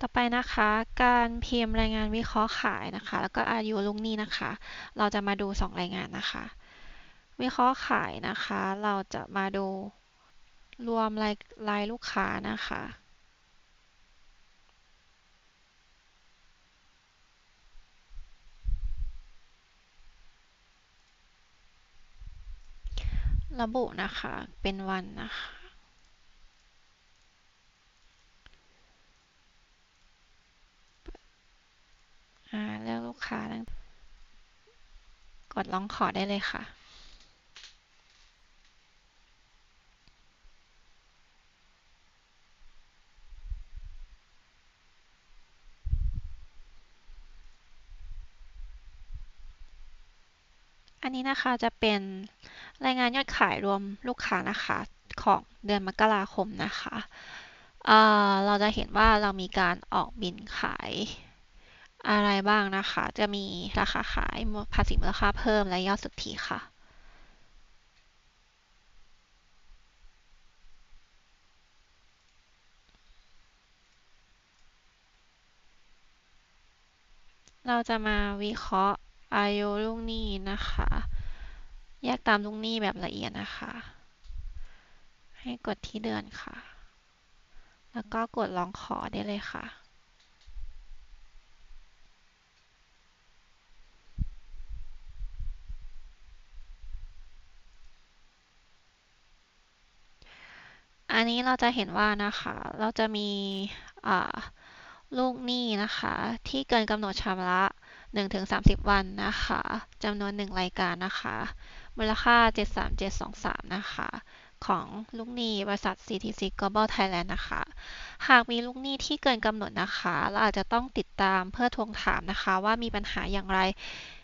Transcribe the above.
ต่อไปนะคะ การพิมพ์รายงานวิเคราะห์ขายนะคะ แล้วก็อายุลูกหนี้นะคะ เราจะมาดู 2 รายงานนะคะ วิเคราะห์ขายนะคะ เราจะมาดูรวมรายรายลูกค้านะคะ ระบุนะคะ เป็นวันนะคะ อ่าเลูกค้า กดลองขอได้เลยค่ะ อันนี้นะคะจะเป็นรายงานยอดขายรวมลูกค้านะคะของเดือนมกราคมนะคะเเราจะเห็นว่าเรามีการออกบินขาย อะไรบ้างนะคะ จะมีราคาขายภาษีมูลค่าเพิ่มและยอดสุทธิค่ะเราจะมาวิเคราะห์อายุลูกหนี้นะคะ แยกตามลูกหนี้แบบละเอียดนะคะ ให้กดที่เดือนค่ะ แล้วก็กดลองขอได้เลยค่ะ อันนี้เราจะเห็นว่านะคะ เราจะมีลูกหนี้นะคะ ที่เกินกำหนดชำระ 1-30 วันนะคะจำนวน 1 รายการนะคะ มูลค่า 73723 นะคะ ของลูกหนี้บริษัท CTC Global Thailand นะคะ หากมีลูกหนี้ที่เกินกำหนดนะคะ เราอาจจะต้องติดตามเพื่อทวงถามนะคะ ว่ามีปัญหาอย่างไร